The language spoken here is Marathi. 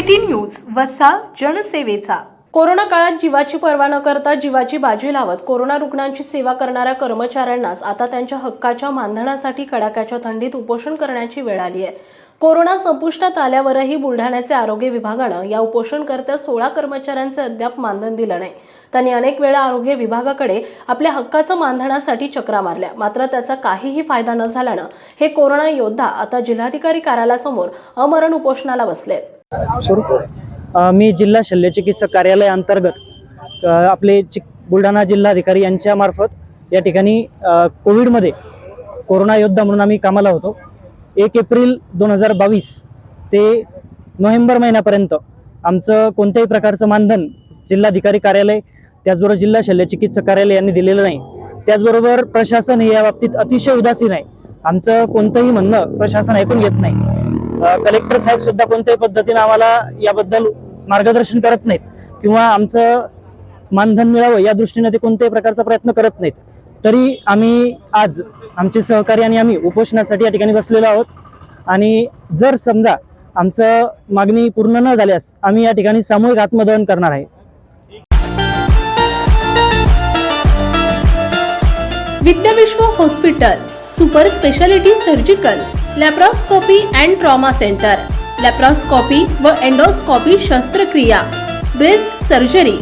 सिटी न्यूज वसा जनसेवेचा. कोरोना काळात जीवाची पर्वा न करता जीवाची बाजी लावत कोरोना रुग्णांची सेवा करणाऱ्या कर्मचाऱ्यांनाच आता त्यांच्या हक्काच्या मानधनासाठी कडाक्याच्या थंडीत उपोषण करण्याची वेळ आली आहे. कोरोना संपुष्टात आल्यावरही बुलढाण्याचे आरोग्य विभागानं या उपोषणकर्त्या सोळा कर्मचाऱ्यांचे अद्याप मानधन दिलं नाही. त्यांनी अनेक वेळा आरोग्य विभागाकडे आपल्या हक्काचं मानधनासाठी चक्रा मारल्या. मात्र त्याचा काहीही फायदा न झाल्यानं हे कोरोना योद्धा आता जिल्हाधिकारी कार्यालयासमोर अमरण उपोषणाला बसले आहेत मी जिल्हा शल्यचिकित्सक कार्यालय अंतर्गत आपले चिक बुलढाणा जिल्हाधिकारी यांच्या मार्फत या ठिकाणी कोविडमध्ये कोरोना योद्धा म्हणून आम्ही कामाला होतो. एक एप्रिल दोन हजार बावीस ते नोव्हेंबर महिन्यापर्यंत आमचं कोणत्याही प्रकारचं मानधन जिल्हाधिकारी कार्यालय त्याचबरोबर जिल्हा शल्यचिकित्सक कार्यालय यांनी दिलेलं नाही. त्याचबरोबर प्रशासन हे या बाबतीत अतिशय उदासीन आहे. आमचं कोणतंही म्हणणं प्रशासन ऐकून घेत नाही. कलेक्टर साहेब सुद्धा कोणत्याही पद्धतीने आम्हाला याबद्दल मार्गदर्शन करत नाहीत किंवा आमचं मानधन मिळावं या दृष्टीने ते कोणत्याही प्रकारचा प्रयत्न करत नाहीत. तरी आम्ही आज आमचे सहकारी आणि आम्ही उपोषणासाठी या ठिकाणी बसलेलो आहोत. आणि जर समजा आमचं मागणी पूर्ण न झाल्यास आम्ही या ठिकाणी सामूहिक आत्मदहन करणार आहे. Vidyavishwa hospital super speciality surgical laparoscopy and trauma centre laparoscopy व एंडोस्कोपी शस्त्रक्रिया ब्रेस्ट सर्जरी